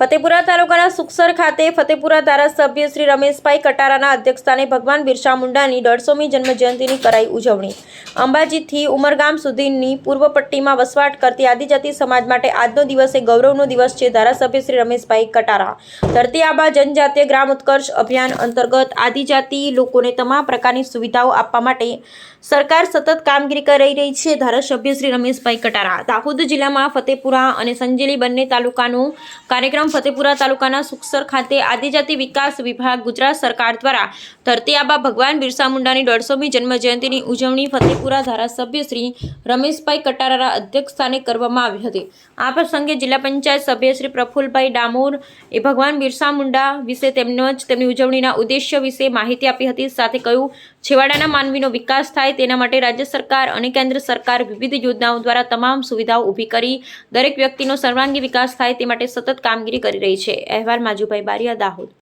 ફતેપુરા તાલુકાના સુખસર ખાતે ફતેપુરા ધારાસભ્ય શ્રી રમેશભાઈ કટારાના અધ્યક્ષસ્થાને ભગવાન બિરસા મુંડાની દોઢસોમી જન્મજયંતિની કરાઈ ઉજવણી. અંબાજીથી ઉમરગામ સુધીની પૂર્વ પટ્ટીમાં વસવાટ કરતી આદિજાતિ સમાજ માટે આજનો દિવસ એ ગૌરવનો દિવસ છે ધારાસભ્ય શ્રી રમેશભાઈ કટારા. ધરતી આબા જનજાતીય ગ્રામ ઉત્કર્ષ અભિયાન અંતર્ગત આદિજાતિ લોકોને તમામ પ્રકારની સુવિધાઓ આપવા માટે સરકાર સતત કામગીરી કરી રહી છે ધારાસભ્ય શ્રી રમેશભાઈ કટારા. દાહોદ જિલ્લામાં ફતેપુરા અને સંજેલી બંને તાલુકાનો કાર્યક્રમ ફતેપુરા તાલુકાના સુખસર ખાતે આદિજાતિ વિકાસ વિભાગ ગુજરાત સરકાર દ્વારા ધરતી આબા ભગવાન બિરસા મુંડાની દોઢસોમી જન્મજયંતિની ઉજવણી ફતેપુરા ધારાસભ્ય શ્રી રમેશભાઈ કટારાના અધ્યક્ષસ્થાને કરવામાં આવી હતી. આ પ્રસંગે જિલ્લા પંચાયત સભ્ય શ્રી પ્રફુલભાઈ ડામોર, એ ભગવાન બિરસા મુંડા વિશે તેમજ તેમની ઉજવણીના ઉદ્દેશ્ય વિશે માહિતી આપી હતી, સાથે કહ્યું, છેવાડાના માનવીનો વિકાસ થાય તેના માટે રાજ્ય સરકાર અને કેન્દ્ર સરકાર વિવિધ યોજનાઓ દ્વારા તમામ સુવિધાઓ ઊભી કરી દરેક વ્યક્તિનો સર્વાંગી વિકાસ થાય તે માટે સતત કામગીરી કરી રહી છે. અહેવાલ માજુભાઈ બારિયા દાહોદ.